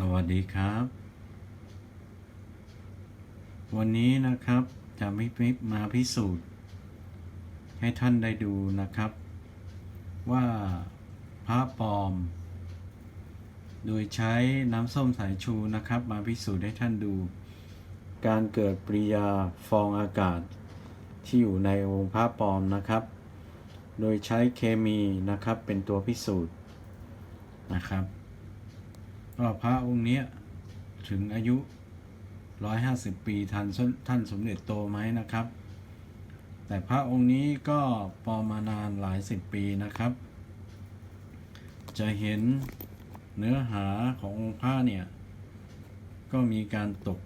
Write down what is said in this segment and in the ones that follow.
สวัสดีครับ วันนี้นะครับจะไม่มาพิสูจน์ ให้ท่านได้ดูนะครับ ว่าพระปลอม โดยใช้น้ำส้มสายชูนะครับ มาพิสูจน์ให้ท่านดู การเกิดปริยาฟองอากาศ ที่อยู่ในองค์พระปลอมนะครับ โดยใช้เคมีนะครับเป็นตัวพิสูจน์นะครับ ว่าพระองค์เนี้ยถึงอายุ 150 ปีทันท่านสมเด็จโตไหมนะครับ แต่พระองค์นี้ก็ปลอมานานหลายสิบปีนะครับ จะเห็นเนื้อหาขององค์พระเนี่ย ก็มีการตก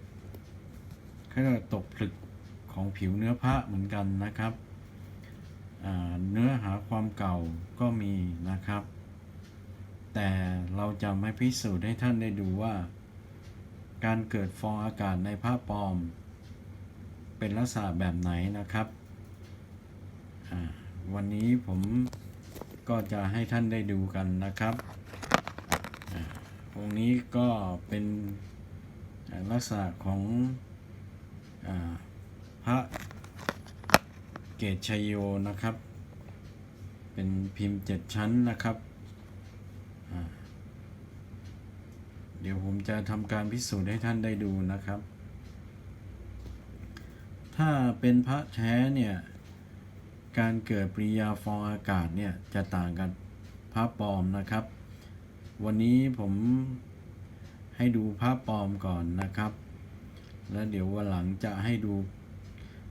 เขาเรียกตกผลึกของผิวเนื้อพระเหมือนกันนะครับ เนื้อหาความเก่าก็มีนะครับ แต่เราจะไม่พิสูจน์ให้ท่านได้ดูว่า การเกิดฟองอากาศในผ้าปลอม เป็นลักษณะแบบไหนนะครับ วันนี้ผมก็จะให้ท่านได้ดูกันนะครับอาองนี้ก็เป็นลักษณะของอพระเกตชยโยนะครับ เป็นพิมพ์เจ็ดชั้นนะครับ เดี๋ยวผมจะทำการพิสูจน์ให้ท่านได้ดูนะครับ ถ้าเป็นพระแท้เนี่ยการเกิดปริยาฟองอากาศเนี่ยจะต่างกับพระปลอมนะครับ วันนี้ผมให้ดูพระปลอมก่อนนะครับ แล้วเดี๋ยววันหลังจะให้ดู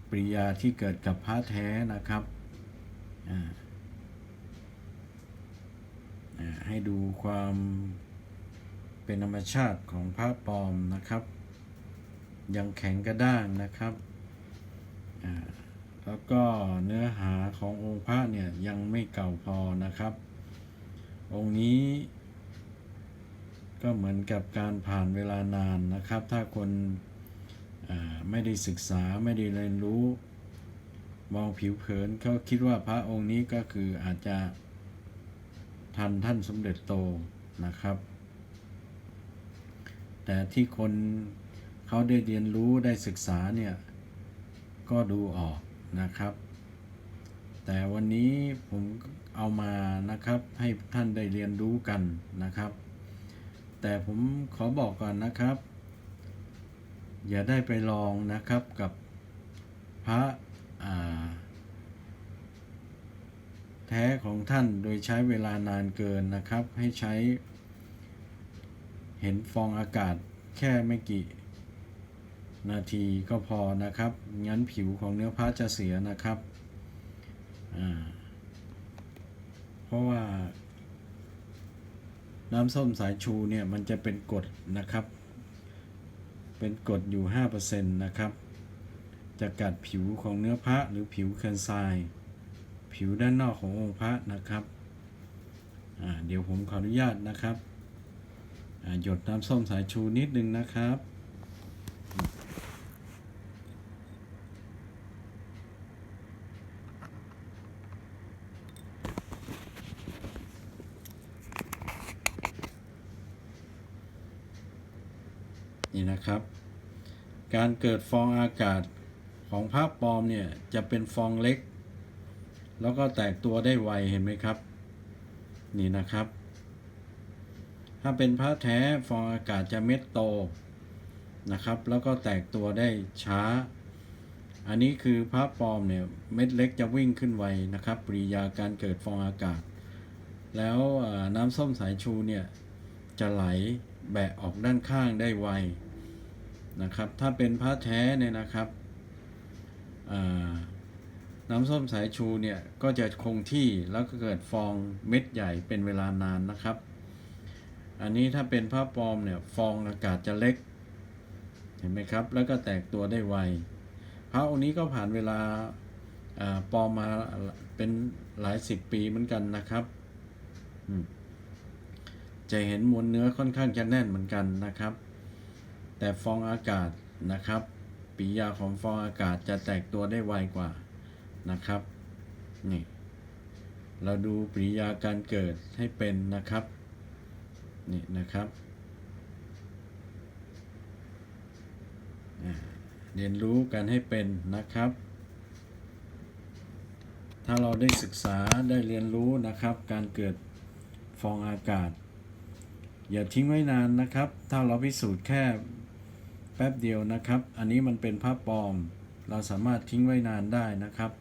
ปริยาที่เกิดกับพระแท้นะครับให้ดูความ เป็นธรรมชาติของพระปลอมนะครับ ยังแข็งกระด้างนะครับแล้วก็เนื้อหาขององค์พระเนี่ยยังไม่เก่าพอนะครับ องค์นี้ ก็เหมือนกับการผ่านเวลานานนะครับ ถ้าคนาไม่ได้ศึกษาไม่ได้เรียนรู้ มองผิวเผินเขาคิดว่าพระองค์นี้ก็คืออาจจะทันท่านสมเด็จโตนะครับ แต่ที่คนเขาได้เรียนรู้ได้ศึกษาเนี่ยก็ดูออกนะครับ แต่วันนี้ผมเอามานะครับให้ท่านได้เรียนรู้กันนะครับ แต่ผมขอบอกก่อนนะครับ อย่าได้ไปลองนะครับกับพระแท้ของท่านโดยใช้เวลานานเกินนะครับ ให้ใช้ เห็นฟองอากาศแค่ไม่กี่ นาทีก็พอนะครับ งั้นผิวของเนื้อผ้าจะเสียนะครับ เพราะว่าน้ำส้มสายชูเนี่ยมันจะเป็นกรดนะครับ เป็นกรดอยู่ 5%นะครับ จะกัดผิวของเนื้อพระหรือผิวเคนไซน์ผิวด้านนอกขององค์พระนะครับ เดี๋ยวผมขออนุญาตนะครับ หยดน้ำส้มสายชูนิดนึงนะครับ นี่นะครับ การเกิดฟองอากาศของผ้าปลอมเนี่ย จะเป็นฟองเล็ก แล้วก็แตกตัวได้ไวเห็นไหมครับ นี่นะครับ ถ้าเป็นผ้าแท้ฟองอากาศจะเม็ดโตนะครับ แล้วก็แตกตัวได้ช้า อันนี้คือผ้าปลอมเนี่ยเม็ดเล็กจะวิ่งขึ้นไวนะครับปริยาการเกิดฟองอากาศ แล้วน้ำส้มสายชูเนี่ยจะไหลแบะออกด้านข้างได้ไวนะครับ ถ้าเป็นผ้าแท้เนี่ยนะครับน้ำส้มสายชูเนี่ยก็จะคงที่แล้วก็เกิดฟองเม็ดใหญ่เป็นเวลานานนะครับ อันนี้ถ้าเป็นผ้าปลอมเนี่ยฟองอากาศจะเล็ก เห็นไหมครับ แล้วก็แตกตัวได้ไวพระองค์นี้ก็ผ่านเวลาปลอมมาเป็นหลายสิบปีเหมือนกันนะครับ จะเห็นมวลเนื้อค่อนข้างจะแน่นเหมือนกันนะครับ แต่ฟองอากาศนะครับปิยาของฟองอากาศจะแตกตัวได้ไวกว่านะครับนี่เราดูปริยาการเกิดให้เป็นนะครับ นี่นะครับเรียนรู้กันให้เป็นนะครับ ถ้าเราได้ศึกษาได้เรียนรู้นะครับ การเกิดฟองอากาศ อย่าทิ้งไว้นานนะครับ ถ้าเราพิสูจน์แค่แป๊บเดียวนะครับ อันนี้มันเป็นภาพปลอม เราสามารถทิ้งไว้นานได้นะครับ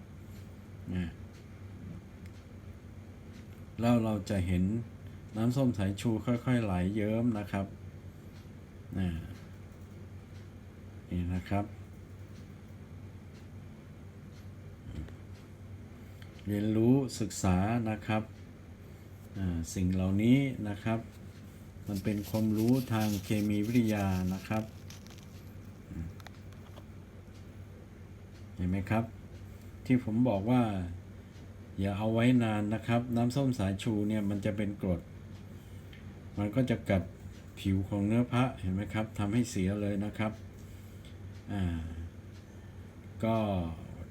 อ่าแล้วเราจะเห็น น้ำส้มสายชูค่อยๆไหลเยิ้มนะครับนี่นะครับ เรียนรู้ศึกษานะครับสิ่งเหล่านี้นะครับ มันเป็นความรู้ทางเคมีวิทยานะครับ เห็นไหมครับ ที่ผมบอกว่า อย่าเอาไว้นานนะครับ น้ำส้มสายชูเนี่ยมันจะเป็นกรด มันก็จะกัดผิวของเนื้อพระเห็นไหมครับทำให้เสียเลยนะครับอ่าก็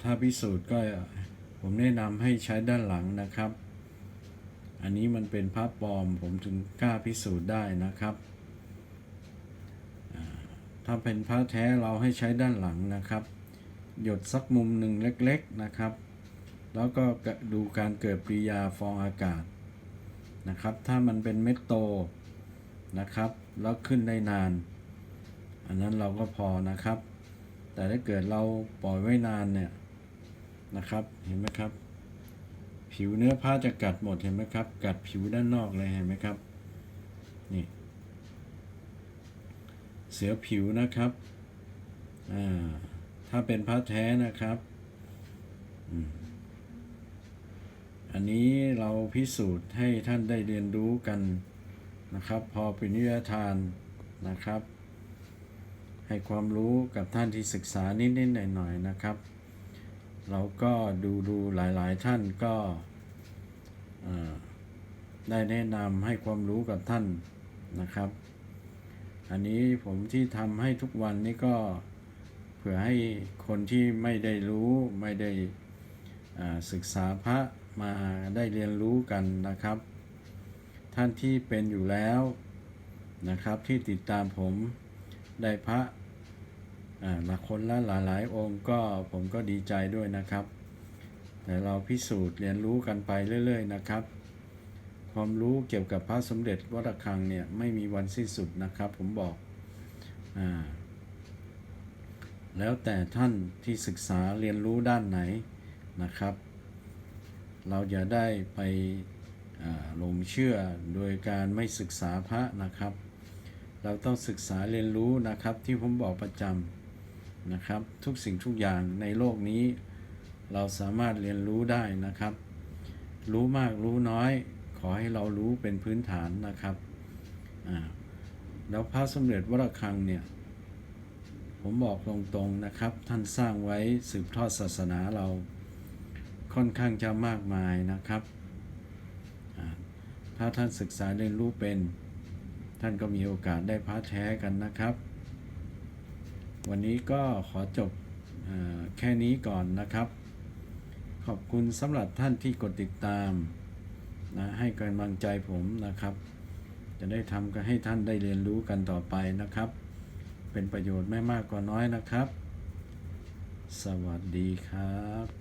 ถ้าพิสูจน์ก็ผมแนะนำให้ใช้ด้านหลังนะครับ อันนี้มันเป็นพระปลอมผมถึงกล้าพิสูจน์ได้นะครับ ถ้าเป็นพระแท้เราให้ใช้ด้านหลังนะครับ หยดสักมุมหนึ่งเล็กๆนะครับ แล้วก็ดูการเกิดปริยาฟองอากาศนะครับ ถ้ามันเป็นเม็ดโต นะครับ แล้วขึ้นได้นาน อันนั้นเราก็พอนะครับ แต่ถ้าเกิดเราปล่อยไว้นานเนี่ยนะครับ เห็นไหมครับ ผิวเนื้อผ้าจะกัดหมดเห็นไหมครับ กัดผิวด้านนอกเลยเห็นไหมครับ นี่ เสียผิวนะครับอ่าถ้าเป็นผ้าแท้นะครับ อันนี้เราพิสูจน์ให้ท่านได้เรียนรู้กัน นะครับ พอเป็นวิทยาทานนะครับ ให้ความรู้กับท่านที่ศึกษานิดๆหน่อยๆนะครับ เราก็ดูดูหลายๆท่านก็ได้แนะนำให้ความรู้กับท่านนะครับ อันนี้ผมที่ทำให้ทุกวันนี้ก็เผื่อให้คนที่ไม่ได้รู้ไม่ได้ศึกษาพระมาได้เรียนรู้กันนะครับ ท่านที่เป็นอยู่แล้วนะครับ ที่ติดตามผมได้พระอ่าละคนละหลายๆองค์ก็ผมก็ดีใจด้วยนะครับ แต่เราพิสูจน์เรียนรู้กันไปเรื่อย ๆ นะครับ ความรู้เกี่ยวกับพระสมเด็จวัดระฆังเนี่ยไม่มีวันสิ้นสุดนะครับ ผมบอกอแล้วแต่ท่านที่ศึกษาเรียนรู้ด้านไหนนะครับ เราอย่าได้ไป หลงเชื่อโดยการไม่ศึกษาพระนะครับ เราต้องศึกษาเรียนรู้นะครับที่ผมบอกประจำนะครับ ทุกสิ่งทุกอย่างในโลกนี้ เราสามารถเรียนรู้ได้นะครับ รู้มากรู้น้อย ขอให้เรารู้เป็นพื้นฐานนะครับแล้วพระสมเด็จวรคังเนี่ยผมบอกตรงๆนะครับ ท่านสร้างไว้สืบทอดศาสนาเราค่อนข้างจะมากมายนะครับ ถ้าท่านศึกษาเรียนรู้เป็น ท่านก็มีโอกาสได้พระแท้กันนะครับ วันนี้ก็ขอจบอแค่นี้ก่อนนะครับ ขอบคุณสำหรับท่านที่กดติดตามนะให้กำลังใจผมนะครับ จะได้ทำกันให้ท่านได้เรียนรู้กันต่อไปนะครับ เป็นประโยชน์ไม่มากก็น้อยนะครับ สวัสดีครับ